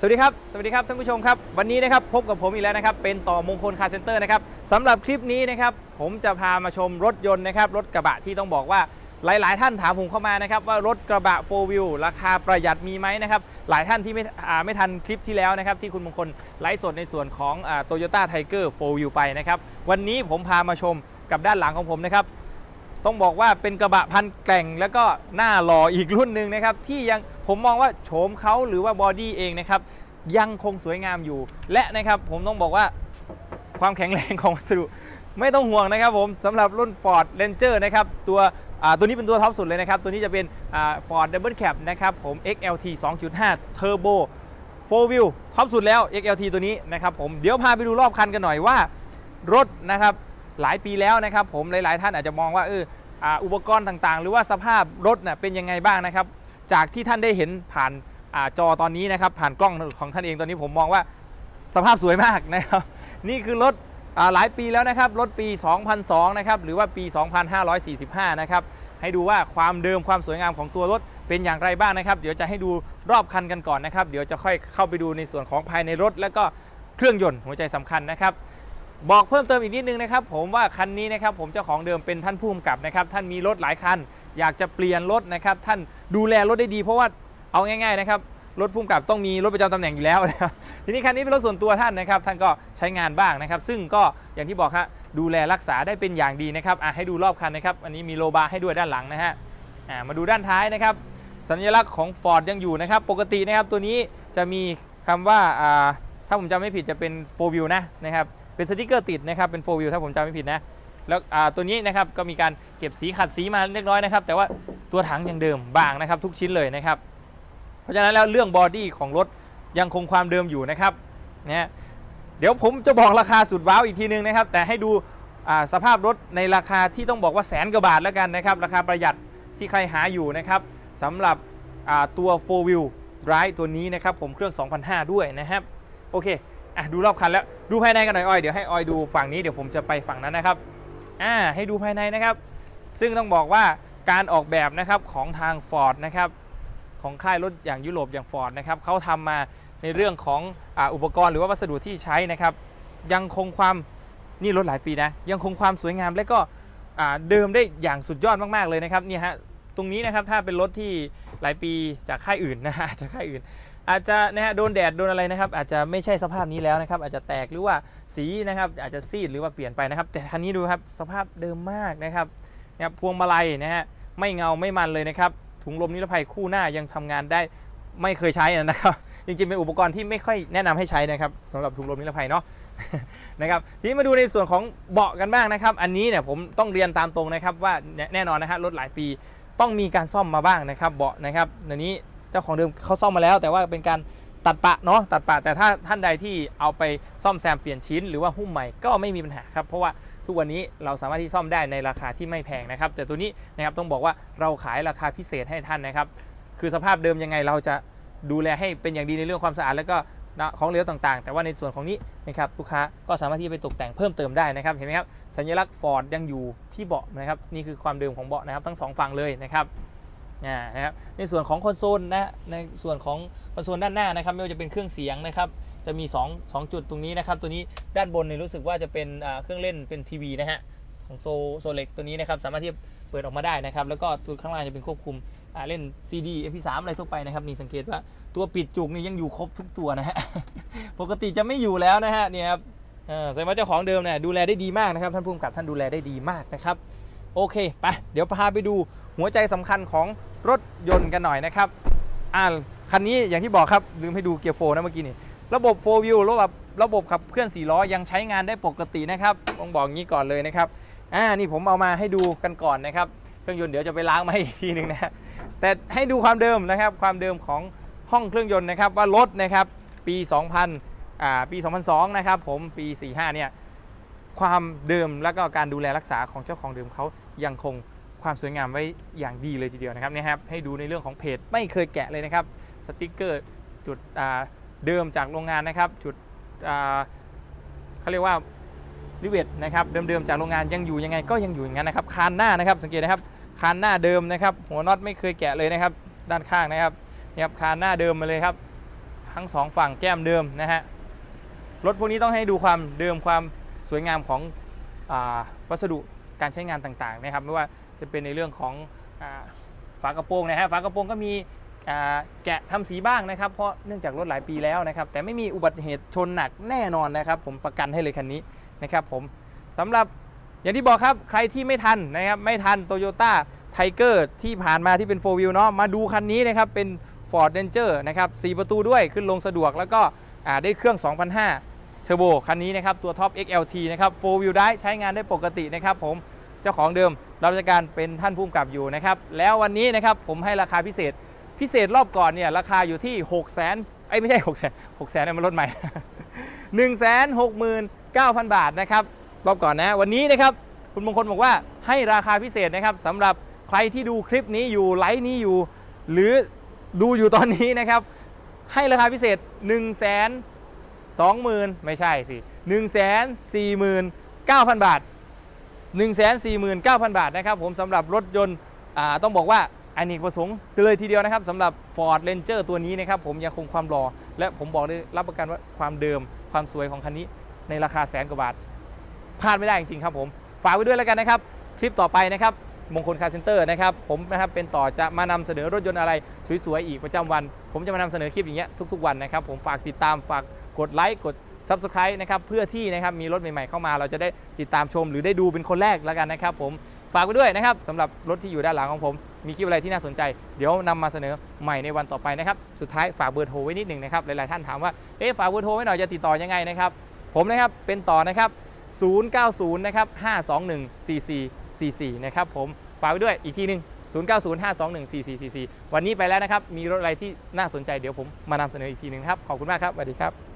สวัสดีครับ สวัสดีครับท่านผู้ชมครับ วันนี้นะครับพบกับผมอีกแล้วนะครับ เป็นต่อมงคลคาร์เซ็นเตอร์นะครับสำหรับคลิปนี้นะครับ ผมจะพามาชมรถยนต์นะครับ รถกระบะที่ต้องบอกว่าหลาย ๆ ท่านถามผมเข้ามานะครับ ว่ารถกระบะโฟวิวราคาประหยัดมีไหมนะครับ หลายท่านที่ไม่ไม่ทันคลิปที่แล้วนะครับ ที่คุณมงคลไลฟ์สดในส่วนของโตโยต้าไทเกอร์โฟวิวไปนะครับ วันนี้ผมพามาชมกับด้านหลังของผมนะครับ ต้องบอกว่าเป็นกระบะพันแกร่ง แล้วก็หน้าหล่ออีกรุ่นหนึ่งนะครับ ที่ยังผมมองว่าโฉมเขาหรือว่าบอดี้เองนะครับ ยังคงสวยงามอยู่ และนะครับผมต้องบอกว่าความแข็งแรงของวัสดุไม่ต้องห่วงนะครับผมสำหรับรุ่น Ford Ranger นะครับตัวตัวนี้เป็นตัวท็อปสุดเลยนะครับ ตัวนี้จะเป็นอ่า Ford Double Cab นะครับผม XLT 2.5 Turbo 4 Wheel ท็อปสุดแล้ว XLT ตัวนี้นะครับผมเดี๋ยวพาไปดูรอบคันกันหน่อยว่ารถนะครับ หลายปีแล้วนะครับ ผมหลาย ๆ ท่านอาจจะมองว่าเอออุปกรณ์ต่างๆ หรือว่าสภาพรถน่ะเป็นยังไงบ้างนะครับ จากที่ท่านได้เห็นผ่านอาจอตอนนี้นะครับ ผ่านกล้องของท่านเองตอนนี้ผมมองว่าสภาพสวยมากนะครับ นี่คือรถอหลายปีแล้วนะครับ รถปี 2002 นะครับ หรือว่าปี 2545 นะครับ ให้ดูว่าความเดิมความสวยงามของตัวรถเป็นอย่างไรบ้างนะครับ เดี๋ยวจะให้ดูรอบคันกันก่อนนะครับ เดี๋ยวจะค่อยเข้าไปดูในส่วนของภายในรถ แล้วก็เครื่องยนต์หัวใจสำคัญนะครับ บอกเพิ่มเติมอีกนิดนึงนะครับผมว่าคันนี้นะครับผมเจ้าของเดิมเป็นท่านผู้กำกับนะครับท่านมีรถหลายคัน อยากจะเปลี่ยนรถนะครับท่านดูแลรถได้ดี เพราะว่าเอาง่ายๆนะครับรถผู้กำกับต้องมีรถประจำตำแหน่งอยู่แล้วนะครับทีนี้คันนี้เป็นรถส่วนตัวท่านนะครับท่านก็ใช้งานบ้างนะครับ ซึ่งก็อย่างที่บอกฮะดูแลรักษาได้เป็นอย่างดีนะครับอะให้ดูรอบคันนะครับ อันนี้มีโลบาร์ให้ด้วยด้านหลังนะฮะอ่ามาดูด้านท้ายนะครับ สัญลักษณ์ของ Ford ยังอยู่นะครับ ปกตินะครับตัวนี้จะมีคำว่าอ่าถ้าผมจำไม่ผิดจะเป็น4 view นะนะครับ เป็นสติกเกอร์ติดนะครับเป็น4 view ถ้าผมจำไม่ผิดนะแล้วตัวนี้นะครับก็มีการเก็บสีขัดสีมาเล็กน้อยนะครับ แต่ว่าตัวถังยังเดิมบางนะครับ ทุกชิ้นเลยนะครับ เพราะฉะนั้นแล้วเรื่องบอดี้ของรถยังคงความเดิมอยู่นะครับนะเดี๋ยวผมจะบอกราคาสุดว้าวอีกทีนึงนะครับ แต่ให้ดูสภาพรถในราคาที่ต้องบอกว่าแสนกว่าบาทแล้วกันนะครับ ราคาประหยัดที่ใครหาอยู่นะครับสำหรับตัว 4 wheel drive ตัวนี้นะครับ ผมเครื่อง 2005 ด้วยนะครับ โอเค อะดูรอบคันแล้วดูภายในกันหน่อยออยเดี๋ยวให้ออยดูฝั่งนี้เดี๋ยวผมจะไปฝั่งนั้นนะครับอ่าให้ดูภายในนะครับ ซึ่งต้องบอกว่าการออกแบบนะครับของทาง Ford นะครับของค่ายรถอย่างยุโรปอย่าง Ford นะครับเขาทำมาในเรื่องของออุปกรณ์หรือว่าวัสดุที่ใช้นะครับ ยังคงความนี่รถหลายปีนะยังคงความสวยงามและก็เดิมได้อย่างสุดยอดมากๆเลยนะครับเนี่ยฮะตรงนี้นะครับถ้าเป็นรถที่หลายปีจากค่ายอื่นนะฮะจากค่ายอื่น อาจจะนะฮะโดนแดดโดนอะไรนะครับ อาจจะไม่ใช่สภาพนี้แล้วนะครับ อาจจะแตกหรือว่าสีนะครับ อาจจะซีดหรือว่าเปลี่ยนไปนะครับ แต่คันนี้ดูครับสภาพเดิมมากนะครับนะครับพวงมาลัยนะฮะไม่เงาไม่มันเลยนะครับ ถุงลมนิรภัยคู่หน้ายังทำงานได้ไม่เคยใช้นะครับ จริงๆ เป็นอุปกรณ์ที่ไม่ค่อยแนะนำให้ใช้นะครับสำหรับถุงลมนิรภัยเนาะนะครับทีนี้มาดูในส่วนของเบาะกันบ้างนะครับ อันนี้เนี่ยผมต้องเรียนตามตรงนะครับว่าแน่แน่นอนนะฮะรถหลายปีต้องมีการซ่อมมาบ้างนะครับ เบาะนะครับเดี๋ยวนี้ เจ้าของเดิมเขาซ่อมมาแล้ว แต่ว่าเป็นการตัดปะเนาะตัดปะแต่ถ้าท่านใดที่เอาไปซ่อมแซมเปลี่ยนชิ้นหรือว่าหุ้มใหม่ก็ไม่มีปัญหาครับเพราะว่าทุกวันนี้เราสามารถที่ซ่อมได้ในราคาที่ไม่แพงนะครับ แต่ตัวนี้นะครับต้องบอกว่าเราขายราคาพิเศษให้ท่านนะครับ คือสภาพเดิมยังไงเราจะดูแลให้เป็นอย่างดีในเรื่องความสะอาดแล้วก็ของเหลวต่างๆ แต่ว่าในส่วนของนี้นะครับลูกค้าก็สามารถที่จะไปตกแต่งเพิ่มเติมได้นะครับเห็นไหมครับสัญลักษณ์ Ford ยังอยู่ที่เบาะนะครับนี่คือความเดิมของเบาะนะครับทั้งสองฝั่งเลยนะครับ นะครับในส่วนของคอนโซลนะในส่วนของคอนโซลด้านหน้านะครับไม่ว่าจะเป็นเครื่องเสียงนะครับจะมี 2 2 จุดตรงนี้นะครับตัวนี้ด้านบนเนี่ยรู้สึกว่าจะเป็นเครื่องเล่นเป็นทีวีนะฮะของโซโซเล็กตัวนี้นะครับสามารถที่จะเปิดออกมาได้นะครับแล้วก็ตัวข้างล่างจะเป็นควบคุมเล่น CD MP3 อะไรทั่วไปนะครับนี่สังเกตว่าตัวปิดจุกนี่ยังอยู่ครบทุกตัวนะฮะปกติจะไม่อยู่แล้วนะฮะเนี่ยครับแสดงว่าเจ้าของเดิมเนี่ยดูแลได้ดีมากนะครับท่านผู้กำกับท่านดูแลได้ดีมากนะครับ โอเคไปเดี๋ยวพาไปดูหัวใจสำคัญของรถยนต์กันหน่อยนะครับอ่าคันนี้อย่างที่บอกครับลืมให้ดูเกียร์โฟนะเมื่อกี้นี่ระบบ4 wheel ระบบระบบขับเคลื่อน4ล้อยังใช้งานได้ปกตินะครับต้องบอกงี้ก่อนเลยนะครับอ่านี่ผมเอามาให้ดูกันก่อนนะครับเครื่องยนต์เดี๋ยวจะไปล้างมาให้อีกทีหนึ่งนะฮะแต่ให้ดูความเดิมนะครับความเดิมของห้องเครื่องยนต์นะครับว่ารถนะครับปี 2000อ่าปี 2002 นะครับผมปี 45 เนี่ย ความเดิมแล้วก็การดูแลรักษาของเจ้าของเดิมเขายังคงความสวยงามไว้อย่างดีเลยทีเดียวนะครับนี่ครับให้ดูในเรื่องของเพจไม่เคยแกะเลยนะครับสติกเกอร์จุดเดิมจากโรงงานนะครับ จุดเขาเรียกว่าริเวตนะครับเดิมๆจากโรงงานยังอยู่ยังไงก็ยังอยู่อย่างนั้นนะครับคานหน้านะครับสังเกตนะครับคานหน้าเดิมนะครับ หัวน็อตไม่เคยแกะเลยนะครับ ด้านข้างนะครับนี่ครับคานหน้าเดิมมาเลยครับ ทั้งสองฝั่งแก้มเดิมนะฮะรถพวกนี้ต้องให้ดูความเดิมความ สวยงามของอวัสดุการใช้งานต่างๆนะครับไม่ว่าจะเป็นในเรื่องของอฝากระโปรงนะฮะฝากระโปรงก็มีแกะทำสีบ้างนะครับ เพราะเนื่องจากรถหลายปีแล้วนะครับ แต่ไม่มีอุบัติเหตุชนหนักแน่นอนนะครับ ผมประกันให้เลยคันนี้นะครับผมสำหรับอย่างที่บอกครับใครที่ไม่ทันนะครับไม่ทัน Toyota Tiger ที่ผ่านมาที่เป็น4 wheel เนาะมาดูคันนี้นะครับเป็น Ford Ranger นะครับ4ประตูด้วยขึ้นลงสะดวกแล้วก็ได้เครื่อง2,500เทอร์โบคันนี้นะครับตัวท็อป XLT นะครับ4 wheel drive ใช้งานได้ปกตินะครับผมเจ้าของเดิมรับราชการเป็นท่านผู้กำกับอยู่นะครับ แล้ววันนี้นะครับผมให้ราคาพิเศษ พิเศษรอบก่อนเนี่ยราคาอยู่ที่ 6 0 0 0 0ไอ้ไม่ใช่ 6 0 0 0 0 0 6 0 0 0 0เนี่ยมันลดใหม่ 1 6 9 0 0 0 บาทนะครับรอบก่อนนะ วันนี้นะครับคุณมงคลบอกว่าให้ราคาพิเศษนะครับสำหรับใครที่ดูคลิปนี้อยู่ไลฟ์นี้อยู่ หรือดูอยู่ตอนนี้นะครับ ให้ราคาพิเศษ1 0 0 0 0 20,000 ไม่ใช่สิ 149,000 บาท 149,000 บาทนะครับผมสำหรับรถยนต์ต้องบอกว่าอันนี้ประสงค์เลยทีเดียวนะครับสำหรับ Ford Ranger ตัวนี้นะครับผมยังคงความรอและผมบอกเลยรับประกันว่าความเดิมความสวยของคันนี้ในราคาแสนกว่าบาทพลาดไม่ได้จริงๆครับผมฝากไว้ด้วยแล้วกันนะครับ คลิปต่อไปนะครับมงคลคาร์เซ็นเตอร์นะครับผมนะครับเป็นต่อจะมานำเสนอรถยนต์อะไร สวยๆอีกประจำวัน ผมจะมานำเสนอคลิปอย่างเงี้ยทุกๆวันนะครับผมฝากติดตามฝาก กดไลค์กด Subscribe นะครับเพื่อที่นะครับมีรถใหม่ๆเข้ามา เราจะได้ติดตามชม หรือได้ดูเป็นคนแรกแล้วกันนะครับ ผมฝากไว้ด้วยนะครับสำหรับรถที่อยู่ด้านหลังของผม มีคลิปอะไรที่น่าสนใจ เดี๋ยวนำมาเสนอใหม่ในวันต่อไปนะครับ สุดท้ายฝากเบอร์โทรไว้นิดหนึ่งนะครับ หลายๆท่านถามว่า เอ๊ะฝากเบอร์โทรไว้หน่อยจะติดต่อยังไงนะครับ ผมนะครับเป็นต่อนะครับ 090 นะครับ 521 4444 นะครับผมฝากไว้ด้วยอีกทีหนึ่ง090 521 4444 วันนี้ไปแล้วนะครับ มีรถอะไรที่น่าสนใจเดี๋ยวผมมานำเสนออีกทีหนึ่งครับ ขอบคุณมากครับ สวัสดีครับ